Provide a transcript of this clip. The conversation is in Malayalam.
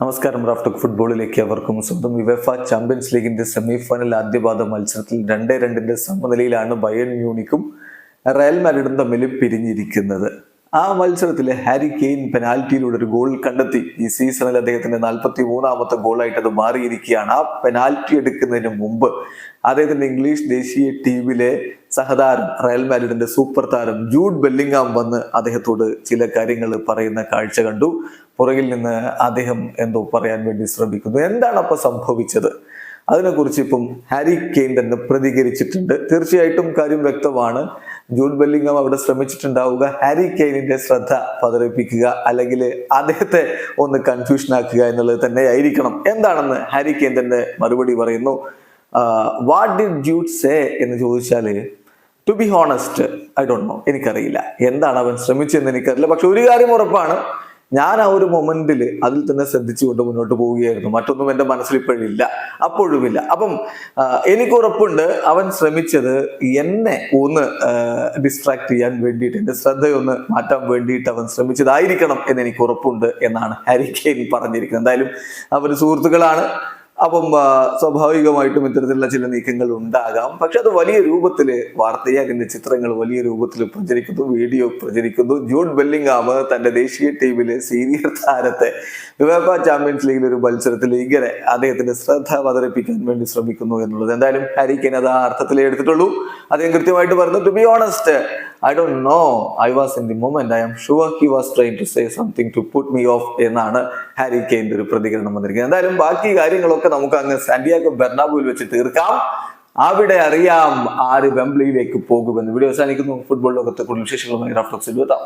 നമസ്കാരം റാഫ്റ്റോക്ക് ഫുട്ബോളിലേക്ക് അവർക്കും സ്വന്തം വിവേഫ ചാമ്പ്യൻസ് ലീഗിന്റെ സെമി ഫൈനൽ ആദ്യപാദ മത്സരത്തിൽ രണ്ടേ രണ്ടിന്റെ സമനിലയിലാണ് ബയൺ മ്യൂണിക്കും റയൽ മാഡ്രിഡും തമ്മിൽ പിരിഞ്ഞിരിക്കുന്നത്. ആ മത്സരത്തിൽ ഹാരി കെയ്ൻ പെനാൽറ്റിയിലൂടെ ഒരു ഗോൾ കണ്ടെത്തി. ഈ സീസണിൽ അദ്ദേഹത്തിന്റെ നാൽപ്പത്തി മൂന്നാമത്തെ ഗോളായിട്ട് അത് മാറിയിരിക്കുകയാണ്. ആ പെനാൽറ്റി എടുക്കുന്നതിന് മുമ്പ് അദ്ദേഹത്തിന്റെ ഇംഗ്ലീഷ് ദേശീയ ടീമിലെ സഹതാരം റയൽ മാഡ്രിഡിന്റെ സൂപ്പർ താരം ജൂഡ് ബെല്ലിംഗാം വന്ന് അദ്ദേഹത്തോട് ചില കാര്യങ്ങൾ പറയുന്ന കാഴ്ച കണ്ടു. പുറകിൽ നിന്ന് അദ്ദേഹം എന്തോ പറയാൻ വേണ്ടി ശ്രമിക്കുന്നു. എന്താണ് അപ്പൊ സംഭവിച്ചത്? അതിനെക്കുറിച്ച് ഇപ്പം ഹാരി കെയ്ൻ തന്നെ പ്രതികരിച്ചിട്ടുണ്ട്. തീർച്ചയായിട്ടും കാര്യം വ്യക്തമാണ്. ജൂഡ് ബെല്ലിംഗം അവിടെ ശ്രമിച്ചിട്ടുണ്ടാവുക. ഹാരി കെയ്നിന്റെ ശ്രദ്ധ പതറിപ്പിക്കുക അല്ലെങ്കിൽ അദ്ദേഹത്തെ ഒന്ന് കൺഫ്യൂഷൻ ആക്കുക എന്നുള്ളത് തന്നെ ആയിരിക്കണം എന്താണെന്ന് ഹാരി കെയ്ൻ തന്നെ മറുപടി പറയുന്നു. വാട്ട് ഡിഡ് ജൂഡ് സേ എന്ന് ചോദിച്ചാൽ to be honest I don't know എനിക്കറിയില്ല. എന്താണ് അവൻ ശ്രമിച്ചതെന്ന് എനിക്കറിയില്ല. പക്ഷെ ഒരു കാര്യം ഉറപ്പാണ്. ഞാൻ ആ ഒരു മൊമെന്റിൽ അതിൽ തന്നെ ശ്രദ്ധിച്ചുകൊണ്ട് മുന്നോട്ട് പോവുകയായിരുന്നു. മറ്റൊന്നും എന്റെ മനസ്സിൽ ഇപ്പോഴില്ല അപ്പോഴുമില്ല അപ്പം എനിക്ക് ഉറപ്പുണ്ട് അവൻ ശ്രമിച്ചത് എന്നെ ഒന്ന് ഡിസ്ട്രാക്ട് ചെയ്യാൻ വേണ്ടിയിട്ട് എന്റെ ശ്രദ്ധയൊന്ന് മാറ്റാൻ വേണ്ടിയിട്ട് അവൻ ശ്രമിച്ചതായിരിക്കണം എന്ന് എനിക്ക് ഉറപ്പുണ്ട് എന്നാണ് ഹാരി പറഞ്ഞിരിക്കുന്നത്. എന്തായാലും അവർ സുഹൃത്തുക്കളാണ്. അപ്പം സ്വാഭാവികമായിട്ടും ഇത്തരത്തിലുള്ള ചില നീക്കങ്ങൾ ഉണ്ടാകാം. പക്ഷെ അത് വലിയ രൂപത്തിൽ വാർത്തയാകുന്ന ചിത്രങ്ങൾ വലിയ രൂപത്തിൽ പ്രചരിക്കുന്നു വീഡിയോ പ്രചരിക്കുന്നു. ജൂൺ ബെല്ലിംഗാമ് തന്റെ ദേശീയ ടീമിലെ സീനിയർ താരത്തെ യുവേഫ ചാമ്പ്യൻസ് ലീഗിൽ ഒരു മത്സരത്തിൽ ഇങ്ങനെ അദ്ദേഹത്തിന്റെ ശ്രദ്ധ പതറിപ്പിക്കാൻ വേണ്ടി ശ്രമിക്കുന്നു എന്നുള്ളത്. എന്തായാലും ഹാരിക്കൻ അത് ആ അർത്ഥത്തിലേ എടുത്തിട്ടുള്ളൂ. അദ്ദേഹം കൃത്യമായിട്ട് പറഞ്ഞു to be honest I don't know I was in the moment I'm sure he was try to say something to put me off എന്നാണ് ഹാരി കെയിന്റെ ഒരു പ്രതികരണം വന്നിരിക്കുന്നത്. എന്തായാലും ബാക്കി കാര്യങ്ങളൊക്കെ നമുക്ക് അങ്ങ് സാന്റിയാഗോ ബെർണാബുവിൽ വെച്ച് തീർക്കാം. അവിടെ അറിയാം ആര് വെംബ്ലിയിലേക്ക് പോകുമെന്ന്. വീഡിയോ അവസാനിക്കുന്നു. ഫുട്ബോൾ ലോകത്തെ കൂടുതൽ വിശേഷങ്ങളുമായി റഫ്ലക്സിൽ എത്താം